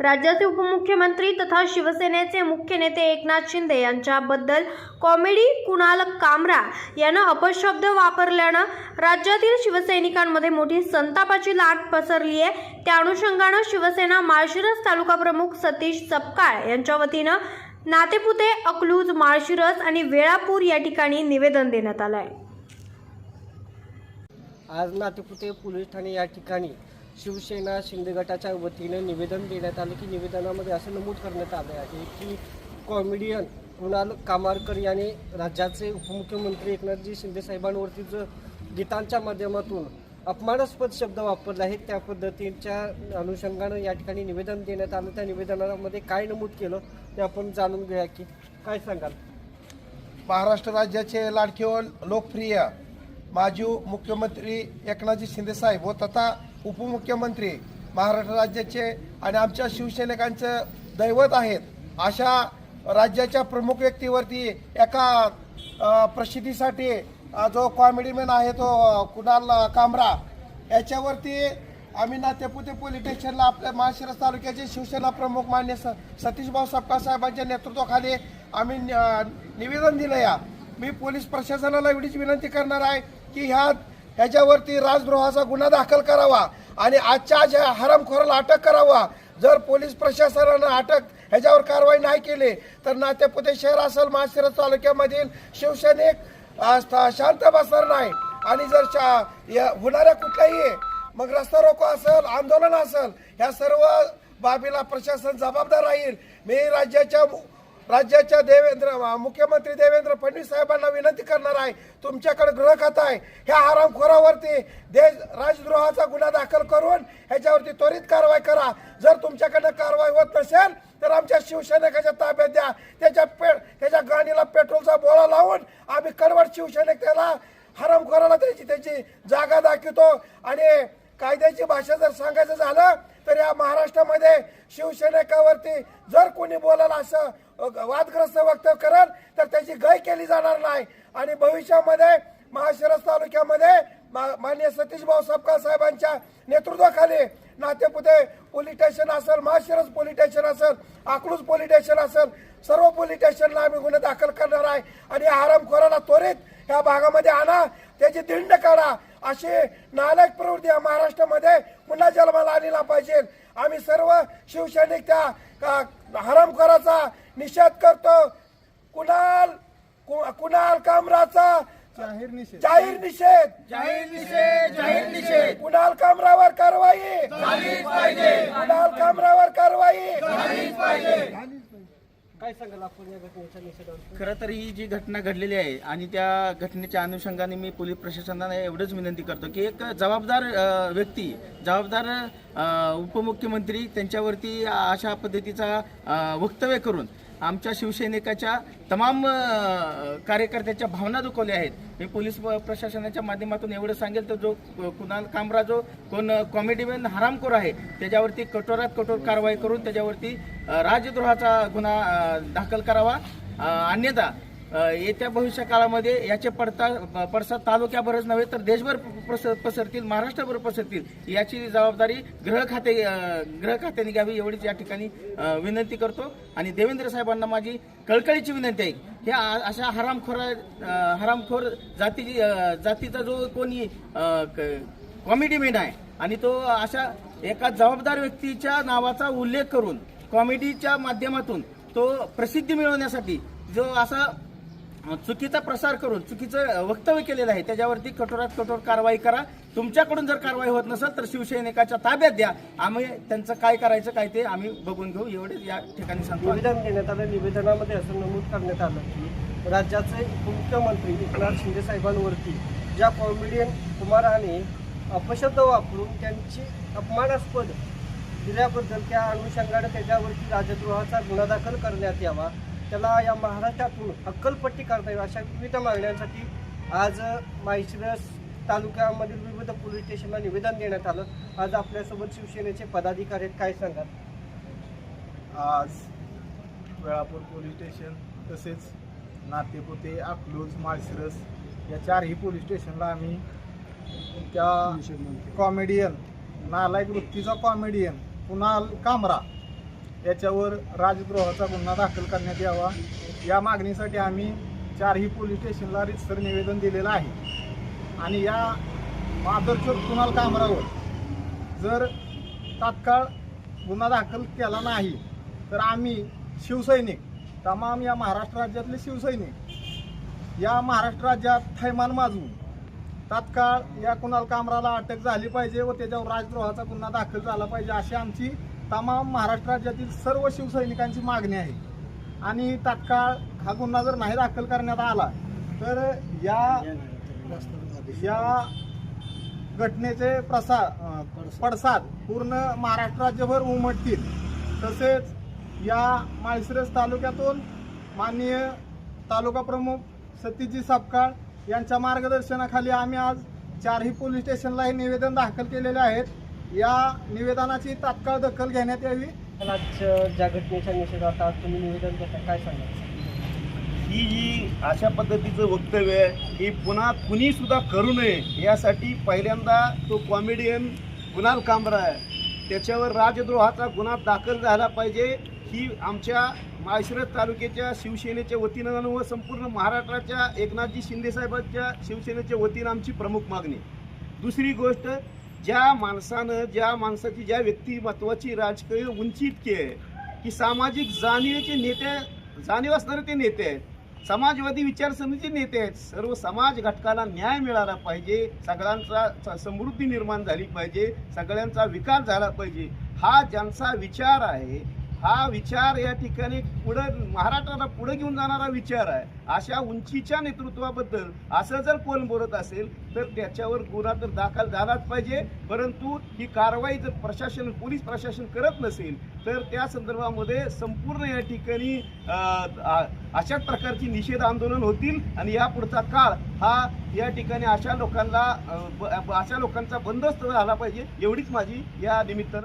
राज्याचे उपमुख्यमंत्री तथा शिवसेनेचे मुख्य नेते एकनाथ शिंदे यांच्याबद्दल कॉमेडी कुणाल कामरा यानं अपशब्द वापरल्यानं राज्यातील शिवसैनिकांमध्ये मोठी संतापाची लाट पसरली आहे. त्या अनुषंगानं शिवसेना माळशिरस तालुका प्रमुख सतीश सपकाळ यांच्या वतीनं नातेपुते अकलूज माळशिरस आणि वेळापूर या ठिकाणी निवेदन देण्यात आलं आहे आज नातेपुते पोलीस ठाणे या ठिकाणी शिवसेना शिंदे गटाच्या वतीने निवेदन देण्यात आलं की निवेदनामध्ये असं नमूद करण्यात आलं आहे की कॉमेडियन कुणाल कामारकर याने राज्याचे उपमुख्यमंत्री एकनाथजी शिंदे साहेबांवरती जो गीतांच्या माध्यमातून अपमानास्पद शब्द वापरले आहेत त्या पद्धतीच्या अनुषंगानं या ठिकाणी निवेदन देण्यात आलं. त्या निवेदनामध्ये काय नमूद केलं ते आपण जाणून घेऊया की काय सांगाल? महाराष्ट्र राज्याचे लाडके लोकप्रिय माजी मुख्यमंत्री एकनाथजी शिंदे साहेब व तथा उपमुख्यमंत्री महाराष्ट्र राज्याचे आणि आमच्या शिवसैनिकांचं दैवत आहेत. अशा राज्याच्या प्रमुख व्यक्तीवरती एका प्रसिद्धीसाठी जो कॉमेडीमॅन आहे तो कुणाल कामरा याच्यावरती आम्ही नातेपुते पोलीस स्टेशनला आपल्या माळशिरस तालुक्याचे शिवसेना प्रमुख मान्य स सतीशभाऊ सपकाळ साहेबांच्या नेतृत्वाखाली आम्ही न- निवेदन दिलं या. मी पोलीस प्रशासनाला एवढीच विनंती करणार आहे की ह्या ह्याच्यावरती राजद्रोहाचा गुन्हा दाखल करावा. आणि आजच्या आज ह्या हरामखोराला अटक करावा. जर पोलीस प्रशासनानं अटक ह्याच्यावर कारवाई नाही केली तर नातेपुते शहर असेल माळशिरस तालुक्यामधील शिवसैनिक शांत बसणार नाही. आणि जर शा- होणाऱ्या कुठल्याही मग रस्ता रोको असेल आंदोलन असेल ह्या सर्व बाबीला प्रशासन जबाबदार राहील. मी राज्याच्या राज्याच्या देवेंद्र मुख्यमंत्री देवेंद्र फडणवीस साहेबांना विनंती करणार आहे. तुमच्याकडे गृह खातं आहे. ह्या हरामखोरावरती देश राजद्रोहाचा गुन्हा दाखल करून ह्याच्यावरती त्वरित कारवाई करा. जर तुमच्याकडनं कारवाई होत नसेल तर आमच्या शिवसैनिकाच्या ताब्यात द्या. त्याच्या पे त्याच्या गाडीला पेट्रोलचा बोळा लावून आम्ही कडवड शिवसैनिक त्याला हरामखोराला त्याची त्याची जागा दाखवतो. आणि कायद्याची भाषा जर सांगायचं झालं तर या महाराष्ट्रामध्ये शिवसैनिकावरती जर कोणी बोलायला असं वादग्रस्त वक्तव्य करेल तर त्याची गय केली जाणार नाही. आणि भविष्यामध्ये महाशिरस तालुक्यामध्ये मा- माननीय सतीश भाऊ सपकाळ साहेबांच्या नेतृत्वाखाली नातेपुते पोलीस स्टेशन असेल महाशिरस पोलीस स्टेशन असेल अकलूज पोलीस स्टेशन असेल सर्व पोलीस स्टेशनला आम्ही गुन्हे दाखल करणार आहे. आणि आरामखोराला त्वरित या भागामध्ये आणा त्याची दिंड काढा. अशी नालायक प्रवृत्ती या महाराष्ट्रामध्ये पुन्हा जन्माला आलेला पाहिजे. आम्ही सर्व शिवसैनिक त्या हरामखोराचा निषेध करतो. कुणाल कु- कुणाल कामराचा जाहीर निषेध. जाहीर निषेध. जाहीर निषेध जाहीर निषेध. कुणाल कामरावर कारवाई. कुणाल कामरावर कारवाई. काय सांगाल आपण या घटनेच्या निषेधावर खरं तर ही जी घटना घडलेली आहे आणि त्या घटनेच्या अनुषंगाने मी पोलीस प्रशासनाला एवढंच विनंती करतो की एक जबाबदार अ, व्यक्ती जबाबदार अ, उपमुख्यमंत्री त्यांच्यावरती अशा पद्धतीचा अ, वक्तव्य करून आमच्या शिवसैनिकाच्या तमाम कार्यकर्त्याच्या भावना दुखवल्या आहेत. मी पोलीस प्रशासनाच्या माध्यमातून एवढं सांगेल तर जो कुणाल कामरा जो कोण कॉमेडीमॅन हरामखोर आहे त्याच्यावरती कठोरात कठोर कारवाई करून त्याच्यावरती राजद्रोहाचा गुन्हा दाखल करावा. अन्यथा येत्या भविष्य काळामध्ये याचे पडता पडसाद तालुक्याभरच नव्हे तर देशभर पस- पसरतील महाराष्ट्रभर पसरतील याची जबाबदारी गृह खाते ग्रह गृह खात्याने घ्यावी एवढीच या ठिकाणी विनंती करतो. आणि देवेंद्र साहेबांना माझी कळकळीची विनंती आहे ह्या अशा हरामखोर हरामखोर जाती जातीचा जो कोणी कॉमेडी मेन आहे आणि तो अशा एका जबाबदार व्यक्तीच्या नावाचा उल्लेख करून कॉमेडीच्या माध्यमातून तो प्रसिद्धी मिळवण्यासाठी जो असा चुकीचा प्रसार करून चुकीचं वक्तव्य केलेलं आहे त्याच्यावरती कठोरात कठोर कारवाई करा. तुमच्याकडून जर कारवाई होत नसेल तर शिवसैनिकाच्या ताब्यात द्या. आम्ही त्यांचं काय करायचं काय ते आम्ही बघून घेऊ. एवढेच या ठिकाणी सांगतो. निवेदन देण्यात आलं निवेदनामध्ये असं नमूद करण्यात आलं की राज्याचे मुख्यमंत्री एकनाथ शिंदे साहेबांवरती ज्या कॉमेडियन कुमाराने अपशब्द वापरून त्यांची अपमानास्पद दिल्याबद्दल त्या अनुषंगाने त्याच्यावरती राजद्रोहाचा गुन्हा दाखल करण्यात यावा त्याला या महाराष्ट्रातून हक्कलपट्टी करता यावी अशा विविध मागण्यांसाठी आज माहिशिरस तालुक्यामधील विविध पोलीस स्टेशनला निवेदन देण्यात आलं. आज आपल्यासोबत शिवसेनेचे पदाधिकारी आहेत. काय सांगाल? आज वेळापूर पोलीस स्टेशन तसेच नातेपुते अकलूज माळशिरस या चारही पोलीस स्टेशनला आम्ही त्या कॉमेडियन नालायक वृत्तीचा कॉमेडियन कुणाल कामरा याच्यावर राजद्रोहाचा गुन्हा दाखल करण्यात यावा. या मागणीसाठी आम्ही चारही पोलीस स्टेशनला रितसर निवेदन दिलेलं आहे. आणि या माधरचोर कुणाल कामरावर जर तात्काळ गुन्हा दाखल केला नाही तर आम्ही शिवसैनिक तमाम या महाराष्ट्र राज्यातले शिवसैनिक या महाराष्ट्र राज्यात थैमान माजवून तात्काळ या कुणाल कामराला अटक झाली पाहिजे व त्याच्यावर राजद्रोहाचा गुन्हा दाखल झाला पाहिजे अशी आमची तमाम महाराष्ट्र राज्यातील सर्व शिवसैनिकांची मागणी आहे. आणि तात्काळ हा गुन्हा जर नाही दाखल करण्यात आला तर या या घटनेचे प्रसार पडसाद पूर्ण महाराष्ट्र राज्यभर उमटतील. तसेच या माळशिरस तालुक्यातून माननीय तालुका प्रमुख सतीजी सापकाळ यांच्या मार्गदर्शनाखाली आम्ही आज चारही पोलीस स्टेशनला हे निवेदन दाखल केलेले आहेत. या निवेदनाची तात्काळ दखल घेण्यात यावी. आज ज्या घटनेच्या आज तुम्ही निवेदन देता काय सांगाल? ही जी अशा पद्धतीचं वक्तव्य आहे ही पुन्हा कुणी सुद्धा करू नये यासाठी पहिल्यांदा तो कॉमेडियन कुणाल कामरा आहे. त्याच्यावर राजद्रोहाचा गुन्हा दाखल झाला पाहिजे ही आमच्या माळशिरस तालुक्याच्या शिवसेनेच्या वतीनं व संपूर्ण महाराष्ट्राच्या एकनाथजी शिंदेसाहेबांच्या शिवसेनेच्या वतीनं आमची प्रमुख मागणी दुसरी गोष्ट ज्या माणसानं ज्या माणसाची ज्या व्यक्तिमत्वाची राजकीय उंची इतकी आहे की सामाजिक जाणीवेचे नेते जाणीव असणारे ते नेते आहेत समाजवादी विचारसरणीचे नेते आहेत सर्व समाज घटकाला न्याय मिळाला पाहिजे सगळ्यांचा स- समृद्धी निर्माण झाली पाहिजे सगळ्यांचा विकास झाला पाहिजे हा ज्यांचा विचार आहे हा विचार या ठिकाणी पुढं महाराष्ट्राला पुढे घेऊन जाणारा विचार आहे. अशा उंचीच्या नेतृत्वाबद्दल असं जर कोण बोलत असेल तर त्याच्यावर गुन्हा तर दाखल झालाच पाहिजे. परंतु ही कारवाई जर प्रशासन पोलीस प्रशासन करत नसेल तर त्या संदर्भामध्ये संपूर्ण या ठिकाणी अशाच प्रकारची निषेध आंदोलन होतील. आणि या पुढचा काळ हा या ठिकाणी अशा लोकांना ब- अशा लोकांचा बंदोबस्त झाला पाहिजे एवढीच माझी या निमित्तानं